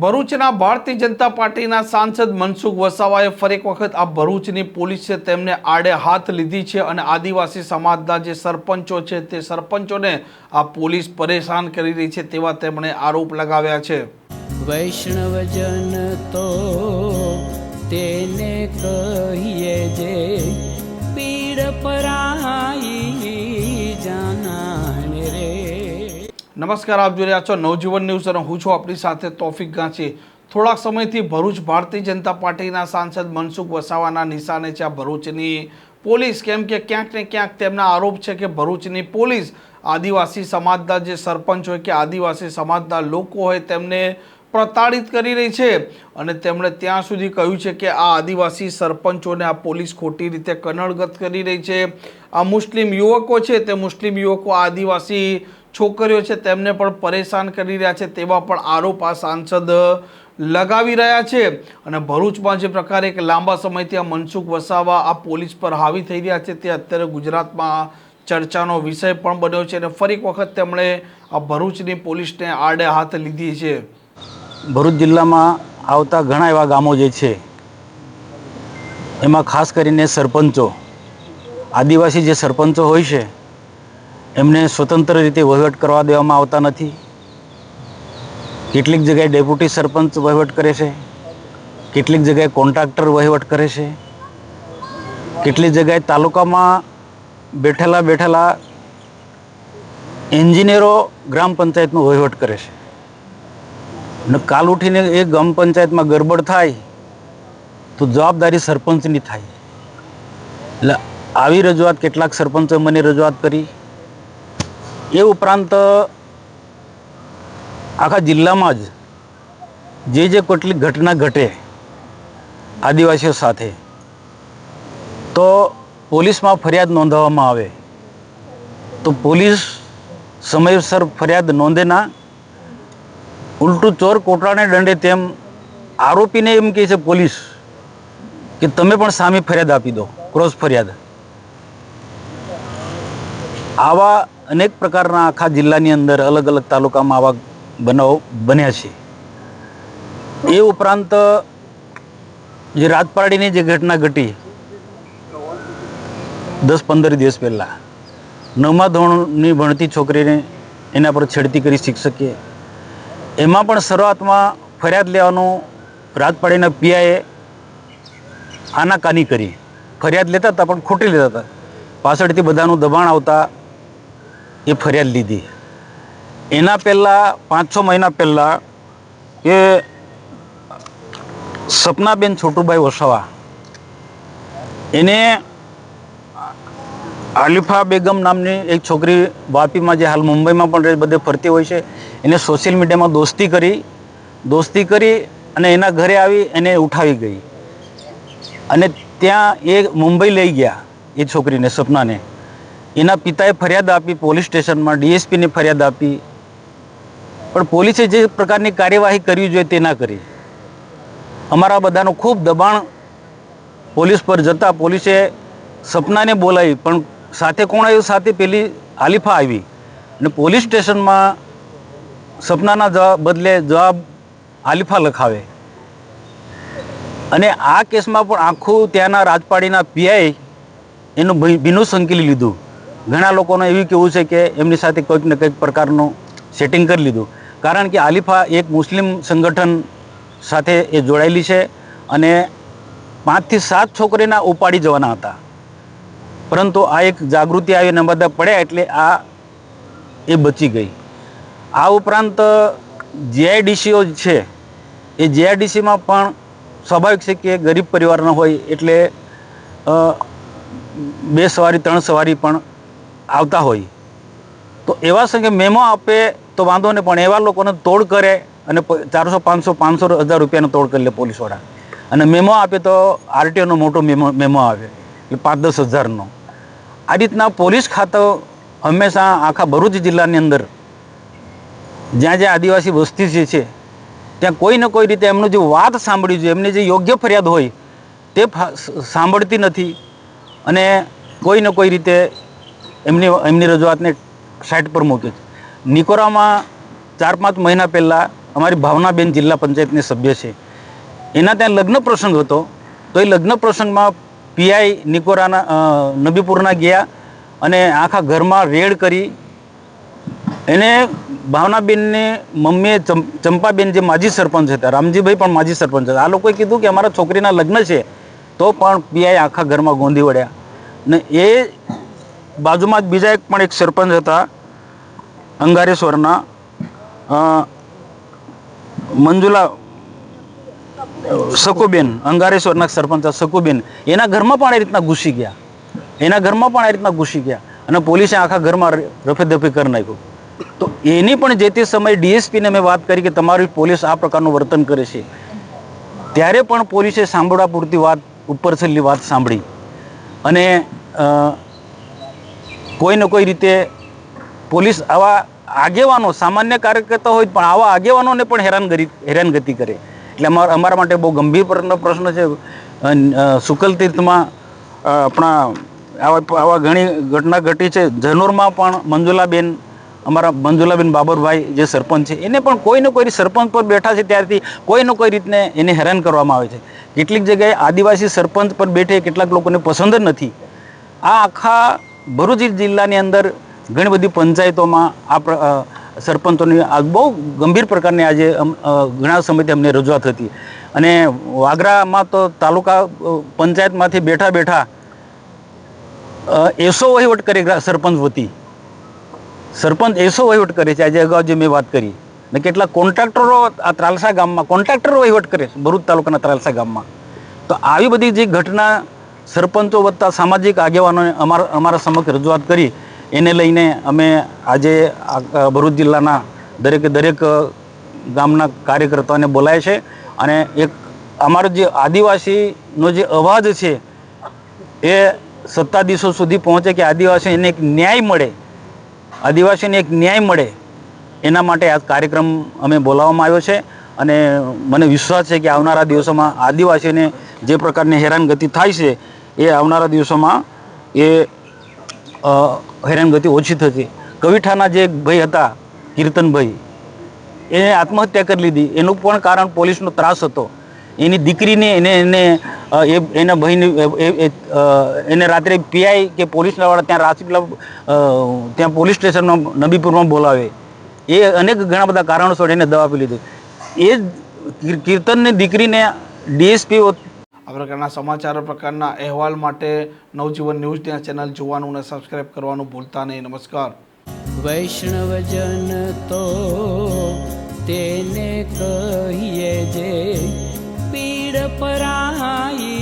ભરૂચના ભારતીય જનતા પાર્ટીના સાંસદ મનસુખ વસાવાએ ફરી એક વખત આ ભરૂચની પોલીસે તેમને આડે હાથ લીધી છે અને આદિવાસી સમાજના જે સરપંચો છે તે સરપંચોને આ પોલીસ પરેશાન કરી રહી છે તેવા તેમણે આરોપ લગાવ્યા છે. વૈષ્ણવજન તો તેને કહીએ જે પીડ પરાઈ નમસ્કાર, આપ જોઈ રહ્યા છો નવજીવન ન્યૂઝ અને હું છું આપણી સાથે તોફિક ગાંચી. થોડાક સમયથી ભરૂચ ભારતીય જનતા પાર્ટીના સાંસદ મનસુખ વસાવાના નિશાને છે આ ભરૂચની પોલીસ. કેમ કે ક્યાંક ને ક્યાંક તેમના આરોપ છે કે ભરૂચની પોલીસ આદિવાસી સમાજના જે સરપંચ હોય કે આદિવાસી સમાજના લોકો હોય તેમને પ્રતાડિત કરી રહી છે. અને તેમણે ત્યાં સુધી કહ્યું છે કે આ આદિવાસી સરપંચોને આ પોલીસ ખોટી રીતે કનડગત કરી રહી છે. આ મુસ્લિમ યુવકો છે તે મુસ્લિમ યુવકો આદિવાસી છોકરીઓ છે તેમને પણ પરેશાન કરી રહ્યા છે તેવા પણ આરોપ આ સાંસદ લગાવી રહ્યા છે. અને ભરૂચમાં જે પ્રકારે એક લાંબા સમયથી આ મનસુખ વસાવા આ પોલીસ પર હાવી થઈ રહ્યા છે તે અત્યારે ગુજરાતમાં ચર્ચાનો વિષય પણ બન્યો છે અને ફરી વખત તેમણે આ ભરૂચની પોલીસને આડે હાથ લીધી છે. ભરૂચ જિલ્લામાં આવતા ઘણા એવા ગામો જે છે, એમાં ખાસ કરીને સરપંચો, આદિવાસી જે સરપંચો હોય છે એમને સ્વતંત્ર રીતે વહીવટ કરવા દેવામાં આવતા નથી. કેટલીક જગ્યાએ ડેપ્યુટી સરપંચ વહીવટ કરે છે. કેટલીક જગ્યાએ કોન્ટ્રાક્ટર વહીવટ કરે છે. કેટલીક જગ્યાએ તાલુકામાં બેઠેલા બેઠેલા એન્જિનિયરો ગ્રામ પંચાયતનો વહીવટ કરે છે. અને કાલ ઉઠીને એ ગ્રામ પંચાયતમાં ગરબડ થાય, તો જવાબદારી સરપંચની થાય. એટલે આવી રજૂઆત કેટલાક સરપંચોએ મને રજૂઆત કરી. એ ઉપરાંત, આખા જિલ્લામાં જ જે જે કેટલીક ઘટના ઘટે આદિવાસીઓ સાથે, તો પોલીસમાં ફરિયાદ નોંધાવવામાં આવે. તો પોલીસ સમયસર ફરિયાદ નોંધે ના. ઉલટું ચોર કોટરાને દંડે તેમ આરોપીને એમ કહે છે પોલીસ કે તમે પણ સામે ફરિયાદ આપી દો, ક્રોસ ફરિયાદ. આવા અનેક પ્રકારના આખા જિલ્લાની અંદર અલગ અલગ તાલુકામાં આવા બનાવો બન્યા છે. એ ઉપરાંત જે રાજપારડીની જે ઘટના ઘટી, દસ પંદર દિવસ પહેલાં, નવમા ધોરણની ભણતી છોકરીને એના પર છેડતી કરી શિક્ષકે. એમાં પણ શરૂઆતમાં ફરિયાદ લેવાનું રાજપાડીના પીઆઈએ આનાકાની કરી. ફરિયાદ લેતા હતા પણ ખોટી લેતા હતા. પાછળથી બધાનું દબાણ આવતા એ ફરિયાદ લીધી. એના પહેલાં પાંચ છ મહિના પહેલાં એ સપનાબેન છોટુભાઈ વસાવા એને આલિફા બેગમ નામની એક છોકરી વાપીમાં જે હાલ મુંબઈમાં પણ બધે ફરતી હોય છે, એને સોશિયલ મીડિયામાં દોસ્તી કરી દોસ્તી કરી અને એના ઘરે આવી એને ઉઠાવી ગઈ. અને ત્યાં એ મુંબઈ લઈ ગયા, એ છોકરીને, સપનાને. એના પિતાએ ફરિયાદ આપી, પોલીસ સ્ટેશનમાં ડીએસપીને ફરિયાદ આપી. પણ પોલીસે જે પ્રકારની કાર્યવાહી કરવી જોઈએ તે ના કરી. અમારા બધાનું ખૂબ દબાણ પોલીસ પર જતાં પોલીસે સપનાને બોલાવી, પણ સાથે કોણ આવ્યું? સાથે પેલી આલિફા આવી. અને પોલીસ સ્ટેશનમાં સપનાના જવાબ બદલે જવાબ આલિફા લખાવે. અને આ કેસમાં પણ આખું ત્યાંના રાજપાડીના પીઆઈ એનું ભીનું સંકેલી લીધું. ઘણા લોકોને એવું કહેવું છે કે એમની સાથે કંઈક ને કંઈક પ્રકારનું સેટિંગ કરી લીધું. કારણ કે આલિફા એક મુસ્લિમ સંગઠન સાથે એ જોડાયેલી છે અને પાંચથી સાત છોકરીના ઉપાડી જવાના હતા. પરંતુ આ એક જાગૃતિ આવી અને બધા પડ્યા એટલે આ એ બચી ગઈ. આ ઉપરાંત જીઆઈડીસીઓ છે, એ જીઆઈડીસીમાં પણ સ્વાભાવિક છે કે ગરીબ પરિવારના હોય એટલે બે સવારી, ત્રણ સવારી પણ આવતા હોય. તો એવા સંગે મેમો આપે તો વાંધો નહીં, પણ એવા લોકોને તોડ કરે અને ચારસો, પાંચસો પાંચસો હજાર રૂપિયાનો તોડ કરી લે પોલીસવાળા. અને મેમો આપે તો આરટીઓનો મોટો મેમો મેમો આવે, એટલે પાંચ, દસ હજારનો. આ રીતના પોલીસ ખાતો હંમેશા આખા ભરૂચ જિલ્લાની અંદર, જ્યાં જ્યાં આદિવાસી વસ્તી જે છે, ત્યાં કોઈ ને કોઈ રીતે એમનું જે વાત સાંભળ્યું જોઈએ એમની જે યોગ્ય ફરિયાદ હોય, તે સાંભળતી નથી. અને કોઈ ને કોઈ રીતે એમની એમની રજૂઆતને સાઇટ પર મૂકી છે નિકોરામાં ચાર પાંચ મહિના પહેલાં અમારી ભાવનાબેન જિલ્લા પંચાયતની સભ્ય છે. એના ત્યાં લગ્ન પ્રસંગ હતો. તો એ લગ્ન પ્રસંગમાં પીઆઈ નિકોરાના નબીપુરના ગયા અને આખા ઘરમાં રેડ કરી એને ભાવનાબેનને મમ્મીએ ચંપાબેન જે માજી સરપંચ હતા, રામજીભાઈ પણ માજી સરપંચ હતા. આ લોકોએ કીધું કે અમારા છોકરીના લગ્ન છે. તો પણ પીઆઈ આખા ઘરમાં ગોંધી વળ્યા. ને એ બાજુમાં જ બીજા એક પણ એક સરપંચ હતા, અંગારેશ્વરના મંજુલા સકુબેન અંગારેશ્વરના સરપંચ સકુબેન એના ઘરમાં પણ આ રીતના ઘૂસી ગયા. એના ઘરમાં પણ આ રીતના ઘૂસી ગયા. અને પોલીસે આખા ઘરમાં રફેદફે કરી નાખ્યું. તો એની પણ જે તે સમયે ડીએસપીને મેં વાત કરી કે તમારી પોલીસ આ પ્રકારનું વર્તન કરે છે. ત્યારે પણ પોલીસે સાંભળવા પૂરતી વાત, ઉપર છેલ્લી વાત સાંભળી. અને કોઈને કોઈ રીતે પોલીસ આવા આગેવાનો, સામાન્ય કાર્યકર્તા હોય પણ આવા આગેવાનોને પણ હેરાનગતિ હેરાનગતિ કરે. એટલે અમારા અમારા માટે બહુ ગંભીર પ્રશ્ન- છે. શુકલ તીર્થમાં આપણા આવા આવા ઘણી ઘટના ઘટી છે. જનોરમાં પણ મંજુલાબેન, અમારા મંજુલાબેન બાબરભાઈ જે સરપંચ છે, એને પણ કોઈ ને કોઈ સરપંચ પર બેઠા છે ત્યારથી કોઈ ને કોઈ રીતને એને હેરાન કરવામાં આવે છે. કેટલીક જગ્યાએ આદિવાસી સરપંચ પર બેઠે કેટલાક લોકોને પસંદ નથી. આ આખા ભરૂચ જિલ્લાની અંદર ઘણી બધી પંચાયતોમાં આ સરપંચોની આ બહુ ગંભીર પ્રકારની આજે ઘણા સમયથી અમને રજૂઆત હતી. અને વાગરામાં તો તાલુકા પંચાયતમાંથી બેઠા બેઠા એસો વહીવટ કરે સરપંચ વતી. સરપંચ એસો વહીવટ કરે છે. આજે અગાઉ જે મેં વાત કરી. ને કેટલા કોન્ટ્રાક્ટરો આ ત્રાલસા ગામમાં, કોન્ટ્રાક્ટરો વહીવટ કરે છે, ભરૂચ તાલુકાના ત્રાલસા ગામમાં. તો આવી બધી જે ઘટના સરપંચો વત્તા સામાજિક આગેવાનોને અમારા અમારા સમક્ષ રજૂઆત કરી. એને લઈને અમે આજે ભરૂચ જિલ્લાના દરેકે, દરેક ગામના કાર્યકર્તાઓને બોલાય છે અને એક અમારો જે આદિવાસીનો જે અવાજ છે એ સત્તાધીશો સુધી પહોંચે કે આદિવાસીને એક ન્યાય મળે. આદિવાસીને એક ન્યાય મળે. એના માટે આ કાર્યક્રમ અમે બોલાવવામાં આવ્યો છે અને મને વિશ્વાસ છે કે આવનારા દિવસોમાં આદિવાસીને જે પ્રકારની હેરાનગતિ થાય છે એ આવનારા દિવસોમાં એ હેરાનગતિ ઓછી થતી કવિઠાના જે ભાઈ હતા, કીર્તનભાઈ, એને આત્મહત્યા કરી લીધી. એનું પણ કારણ પોલીસનો ત્રાસ હતો. એની દીકરીને એને એને એ, એના ભાઈને એને રાત્રે પીઆઈ કે પોલીસના વાળા ત્યાં રાજપીપળા ત્યાં પોલીસ સ્ટેશનમાં નબીપુરમાં બોલાવે. એ અનેક ઘણા બધા કારણોસર એને દવા આપી લીધી. એ કીર્તનની દીકરીને ડીએસપી આ પ્રકારના સમાચાર પ્રકારના અહેવાલ માટે નવજીવન ન્યૂઝ ત્યાં ચેનલ જોવાનું અને સબસ્ક્રાઈબ કરવાનું ભૂલતા નહીં. નમસ્કાર. વૈષ્ણવજન તો તેને કહીએ જે પીડ પરાઈ